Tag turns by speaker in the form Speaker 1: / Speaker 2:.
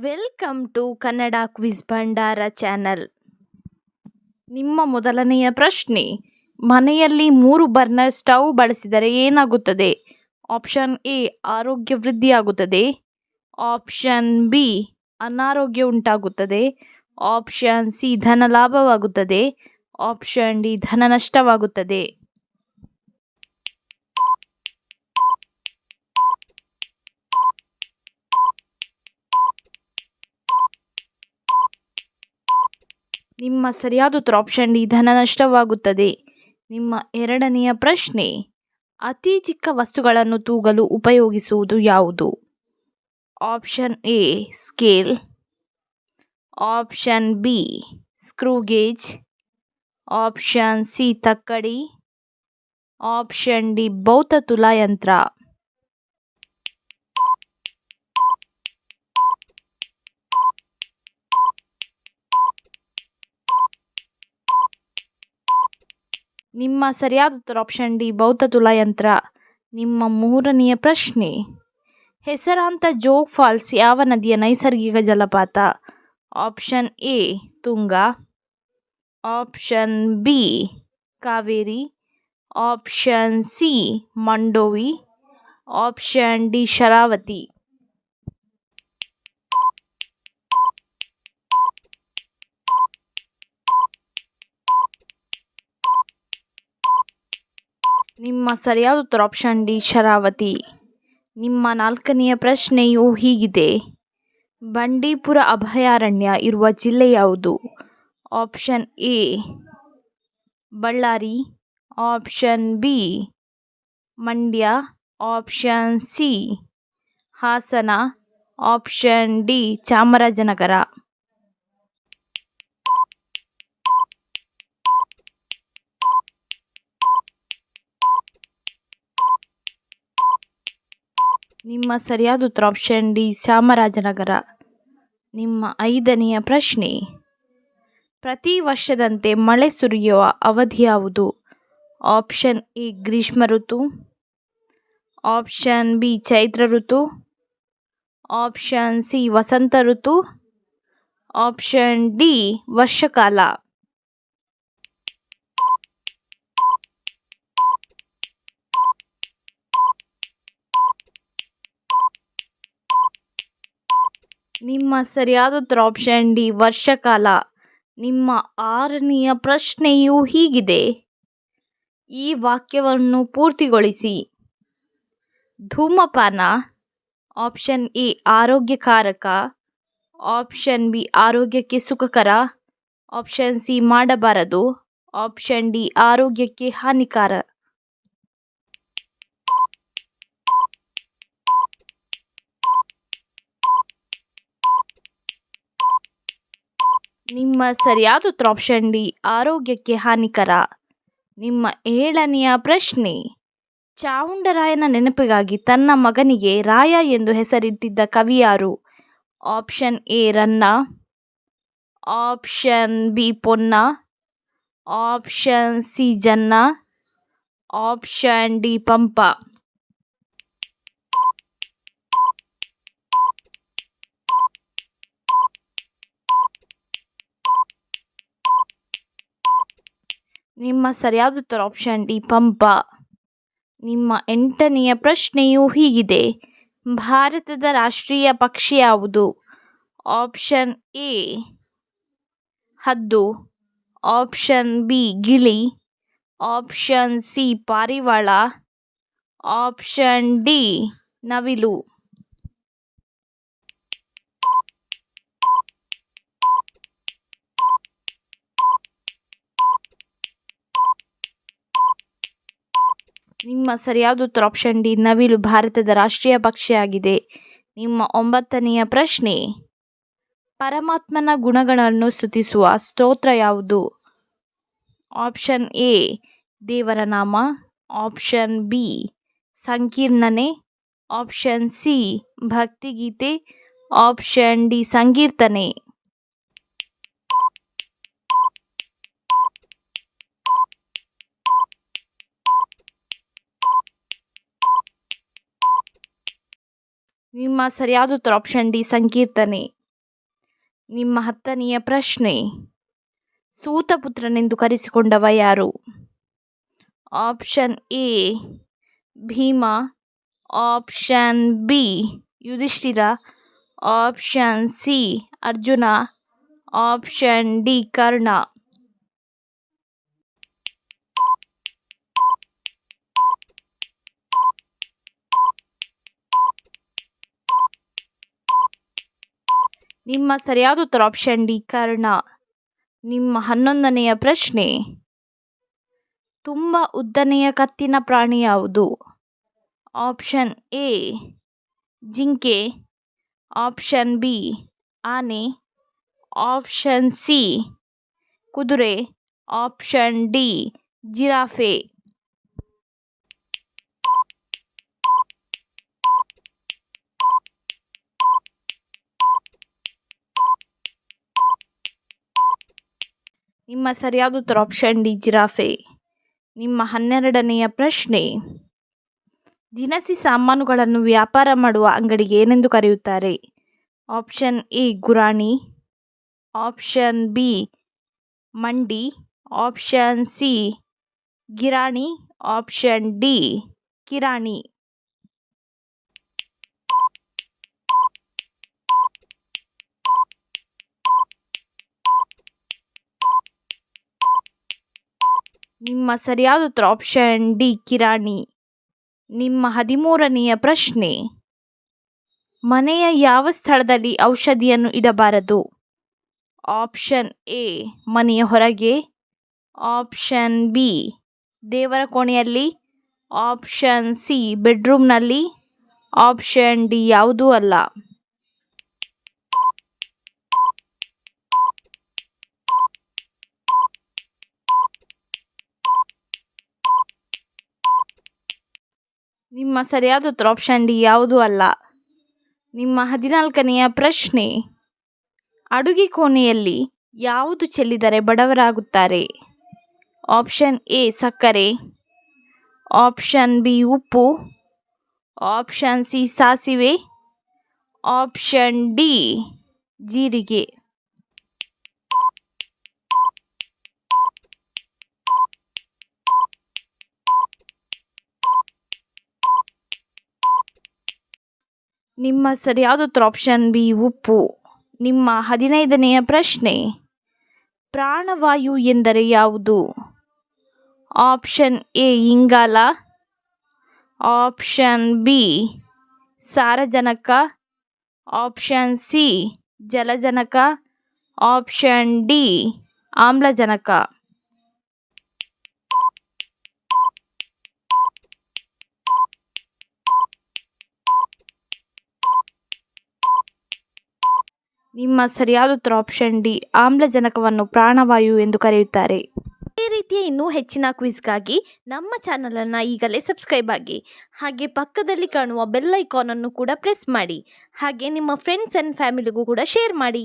Speaker 1: Welcome to Kannada quiz Bhandara channel ನಿಮ್ಮ ಮೊದಲನೆಯ ಪ್ರಶ್ನೆ, ಮನೆಯಲ್ಲಿ ಮೂರು ಬರ್ನರ್ ಸ್ಟವ್ ಬಳಸಿದರೆ ಏನಾಗುತ್ತದೆ? ಆಪ್ಷನ್ ಎ ಆರೋಗ್ಯ ವೃದ್ಧಿಯಾಗುತ್ತದೆ. ಆಪ್ಷನ್ ಬಿ ಅನಾರೋಗ್ಯ ಉಂಟಾಗುತ್ತದೆ. ಆಪ್ಷನ್ ಸಿ ಧನ ಲಾಭವಾಗುತ್ತದೆ. ಆಪ್ಷನ್ ಡಿ ಧನ ನಷ್ಟವಾಗುತ್ತದೆ. ನಿಮ್ಮ ಸರಿಯಾದ ಉತ್ತರ ಆಪ್ಷನ್ ಡಿ, ಧನ ನಷ್ಟವಾಗುತ್ತದೆ. ನಿಮ್ಮ ಎರಡನೆಯ ಪ್ರಶ್ನೆ, ಅತಿ ಚಿಕ್ಕ ವಸ್ತುಗಳನ್ನು ತೂಗಲು ಉಪಯೋಗಿಸುವುದು ಯಾವುದು? Option A scale option B screw gauge option C ತಕ್ಕಡಿ. ಆಪ್ಷನ್ ಡಿ ಭೌತ ತುಲಾಯಂತ್ರ ನಿಮ್ಮ ಸರಿಯಾದ ಉತ್ತರ ಆಪ್ಷನ್ ಡಿ ಭೌತ ತುಲಾಯಂತ್ರ ನಿಮ್ಮ ಮೂರನೆಯ ಪ್ರಶ್ನೆ. ಹೆಸರಾಂತ ಜೋಗ್ ಫಾಲ್ಸ್ ಯಾವ ನದಿಯ ನೈಸರ್ಗಿಕ ಜಲಪಾತ? Option A Tunga. Option B Kaveri. Option C Mandovi. Option D Sharavati. ನಿಮ್ಮ ಸರಿಯಾದ ಉತ್ತರ ಆಪ್ಷನ್ ಡಿ ಶರಾವತಿ. ನಿಮ್ಮ ನಾಲ್ಕನೆಯ ಪ್ರಶ್ನೆಯು ಹೀಗಿದೆ. ಬಂಡೀಪುರ ಅಭಯಾರಣ್ಯ ಇರುವ ಜಿಲ್ಲೆ ಯಾವುದು? Option A Ballari. Option B Mandya. Option C Hassan. Option D Chamarajanagar. ನಿಮ್ಮ ಸರಿಯಾದ ಉತ್ತರ ಆಪ್ಷನ್ ಡಿ ಚಾಮರಾಜನಗರ. ನಿಮ್ಮ ಐದನೆಯ ಪ್ರಶ್ನೆ, ಪ್ರತಿ ವರ್ಷದಂತೆ ಮಳೆ ಸುರಿಯುವ ಅವಧಿ ಯಾವುದು? ಆಪ್ಷನ್ ಎ ಗ್ರೀಷ್ಮ ಋತು. ಆಪ್ಷನ್ ಬಿ ಚೈತ್ರ ಋತು. ಆಪ್ಷನ್ ಸಿ ವಸಂತ ಋತು. ಆಪ್ಷನ್ ಡಿ ವರ್ಷಕಾಲ. ನಿಮ್ಮ ಸರಿಯಾದ ಉತ್ತರ ಆಪ್ಷನ್ ಡಿ ವರ್ಷಕಾಲ. ನಿಮ್ಮ ಆರನೆಯ ಪ್ರಶ್ನೆಯು ಹೀಗಿದೆ. ಈ ವಾಕ್ಯವನ್ನು ಪೂರ್ತಿಗೊಳಿಸಿ. ಧೂಮಪಾನ ಆಪ್ಷನ್ ಎ ಆರೋಗ್ಯಕಾರಕ. ಆಪ್ಷನ್ ಬಿ ಆರೋಗ್ಯಕ್ಕೆ ಸುಖಕರ. ಆಪ್ಷನ್ ಸಿ ಮಾಡಬಾರದು. ಆಪ್ಷನ್ ಡಿ ಆರೋಗ್ಯಕ್ಕೆ ಹಾನಿಕಾರ. ನಿಮ್ಮ ಸರಿಯಾದ ಉತ್ತರ ಆಪ್ಷನ್ ಡಿ, ಆರೋಗ್ಯಕ್ಕೆ ಹಾನಿಕರ. ನಿಮ್ಮ ಏಳನೆಯ ಪ್ರಶ್ನೆ, ಚಾವುಂಡರಾಯನ ನೆನಪಿಗಾಗಿ ತನ್ನ ಮಗನಿಗೆ ರಾಯ ಎಂದು ಹೆಸರಿಟ್ಟಿದ್ದ ಕವಿ ಯಾರು? Option A, Ranna. Option B, Ponna. Option C, Janna. Option D, Pampa. ನಿಮ್ಮ ಸರಿಯಾದ ಉತ್ತರ ಆಪ್ಷನ್ ಡಿ ಪಂಪ. ನಿಮ್ಮ ಎಂಟನೆಯ ಪ್ರಶ್ನೆಯು ಹೀಗಿದೆ. ಭಾರತದ ರಾಷ್ಟ್ರೀಯ ಪಕ್ಷಿ ಯಾವುದು? ಆಪ್ಷನ್ ಎ ಹದ್ದು. ಆಪ್ಷನ್ ಬಿ ಗಿಳಿ. ಆಪ್ಷನ್ ಸಿ ಪಾರಿವಾಳ. ಆಪ್ಷನ್ ಡಿ ನವಿಲು. ನಿಮ್ಮ ಸರಿಯಾದ ಉತ್ತರ ಆಪ್ಷನ್ ಡಿ ನವಿಲು ಭಾರತದ ರಾಷ್ಟ್ರೀಯ ಪಕ್ಷಿಯಾಗಿದೆ. ನಿಮ್ಮ ಒಂಬತ್ತನೆಯ ಪ್ರಶ್ನೆ, ಪರಮಾತ್ಮನ ಗುಣಗಳನ್ನು ಸ್ತುತಿಸುವ ಸ್ತೋತ್ರ ಯಾವುದು? ಆಪ್ಷನ್ ಎ ದೇವರ ನಾಮ. ಆಪ್ಷನ್ ಬಿ ಸಂಕೀರ್ಣನೆ. ಆಪ್ಷನ್ ಸಿ ಭಕ್ತಿಗೀತೆ. ಆಪ್ಷನ್ ಡಿ ಸಂಕೀರ್ತನೆ. ನಿಮ್ಮ ಸರಿಯಾದ ಉತ್ತರ ಆಪ್ಷನ್ ಡಿ, ಸಂಕೀರ್ತನೆ. ನಿಮ್ಮ ಹತ್ತನೆಯ ಪ್ರಶ್ನೆ. ಸೂತಪುತ್ರನೆಂದು ಕರೆಸಿಕೊಂಡವ ಯಾರು? Option A, Bhima. Option B, Yudhishthira. Option C, Arjuna. Option D, Karna. ನಿಮ್ಮ ಸರಿಯಾದ ಉತ್ತರ ಆಪ್ಷನ್ ಡಿ, ಕರ್ಣ. ನಿಮ್ಮ ಹನ್ನೊಂದನೆಯ ಪ್ರಶ್ನೆ. ತುಂಬ ಉದ್ದನೆಯ ಕತ್ತಿನ ಪ್ರಾಣಿ ಯಾವುದು? ಆಪ್ಷನ್ ಎ ಜಿಂಕೆ. ಆಪ್ಷನ್ ಬಿ ಆನೆ. ಆಪ್ಷನ್ ಸಿ ಕುದುರೆ. Option D giraffe. ನಿಮ್ಮ ಸರಿಯಾದ ಉತ್ತರ ಆಪ್ಷನ್ ಡಿ ಜಿರಾಫೆ. ನಿಮ್ಮ ಹನ್ನೆರಡನೆಯ ಪ್ರಶ್ನೆ. ದಿನಸಿ ಸಾಮಾನುಗಳನ್ನು ವ್ಯಾಪಾರ ಮಾಡುವ ಅಂಗಡಿಗೆ ಏನೆಂದು ಕರೆಯುತ್ತಾರೆ? ಆಪ್ಷನ್ ಎ ಗುರಾಣಿ. ಆಪ್ಷನ್ ಬಿ ಮಂಡಿ. ಆಪ್ಷನ್ ಸಿ ಗಿರಾಣಿ. ಆಪ್ಷನ್ ಡಿ ಕಿರಾಣಿ. ನಿಮ್ಮ ಸರಿಯಾದ ಉತ್ತರ ಆಪ್ಷನ್ ಡಿ ಕಿರಾಣಿ. ನಿಮ್ಮ ಹದಿಮೂರನೆಯ ಪ್ರಶ್ನೆ. ಮನೆಯ ಯಾವ ಸ್ಥಳದಲ್ಲಿ ಔಷಧಿಯನ್ನು ಇಡಬಾರದು? ಆಪ್ಷನ್ ಎ ಮನೆಯ ಹೊರಗೆ. ಆಪ್ಷನ್ ಬಿ ದೇವರ ಕೋಣೆಯಲ್ಲಿ. ಆಪ್ಷನ್ ಸಿ ಬೆಡ್ರೂಮ್ನಲ್ಲಿ ಆಪ್ಷನ್ ಡಿ ಯಾವುದೂ ಅಲ್ಲ. ನಿಮ್ಮ ಸರಿಯಾದ ಉತ್ತರ ಆಪ್ಷನ್ ಡಿ ಯಾವುದೂ ಅಲ್ಲ. ನಿಮ್ಮ ಹದಿನಾಲ್ಕನೆಯ ಪ್ರಶ್ನೆ, ಅಡುಗೆ ಕೋಣೆಯಲ್ಲಿ ಯಾವುದು ಚೆಲ್ಲಿದರೆ ಬಡವರಾಗುತ್ತಾರೆ? ಆಪ್ಷನ್ ಎ ಸಕ್ಕರೆ. ಆಪ್ಷನ್ ಬಿ ಉಪ್ಪು. ಆಪ್ಷನ್ ಸಿ ಸಾಸಿವೆ. ಆಪ್ಷನ್ ಡಿ ಜೀರಿಗೆ. ನಿಮ್ಮ ಸರಿಯಾದ ಉತ್ತರ ಆಪ್ಷನ್ ಬಿ, ಉಪ್ಪು. ನಿಮ್ಮ ಹದಿನೈದನೆಯ ಪ್ರಶ್ನೆ, ಪ್ರಾಣವಾಯು ಎಂದರೆ ಯಾವುದು? ಆಪ್ಷನ್ ಎ, ಇಂಗಾಲ. ಆಪ್ಷನ್ ಬಿ, ಸಾರಜನಕ. ಆಪ್ಷನ್ ಸಿ, ಜಲಜನಕ. ಆಪ್ಷನ್ ಡಿ, ಆಮ್ಲಜನಕ. ನಿಮ್ಮ ಸರಿಯಾದ ಉತ್ತರ ಆಪ್ಷನ್ ಡಿ ಆಮ್ಲಜನಕವನ್ನು ಪ್ರಾಣವಾಯು ಎಂದು ಕರೆಯುತ್ತಾರೆ. ಇದೇ ರೀತಿಯ ಇನ್ನೂ ಹೆಚ್ಚಿನ ಕ್ವಿಜ್ಗಾಗಿ ನಮ್ಮ ಚಾನಲನ್ನು ಈಗಲೇ ಸಬ್ಸ್ಕ್ರೈಬ್ ಆಗಿ, ಹಾಗೆ ಪಕ್ಕದಲ್ಲಿ ಕಾಣುವ ಬೆಲ್ ಐಕಾನನ್ನು ಕೂಡ ಪ್ರೆಸ್ ಮಾಡಿ, ಹಾಗೆ ನಿಮ್ಮ ಫ್ರೆಂಡ್ಸ್ ಆ್ಯಂಡ್ ಫ್ಯಾಮಿಲಿಗೂ ಕೂಡ ಶೇರ್ ಮಾಡಿ.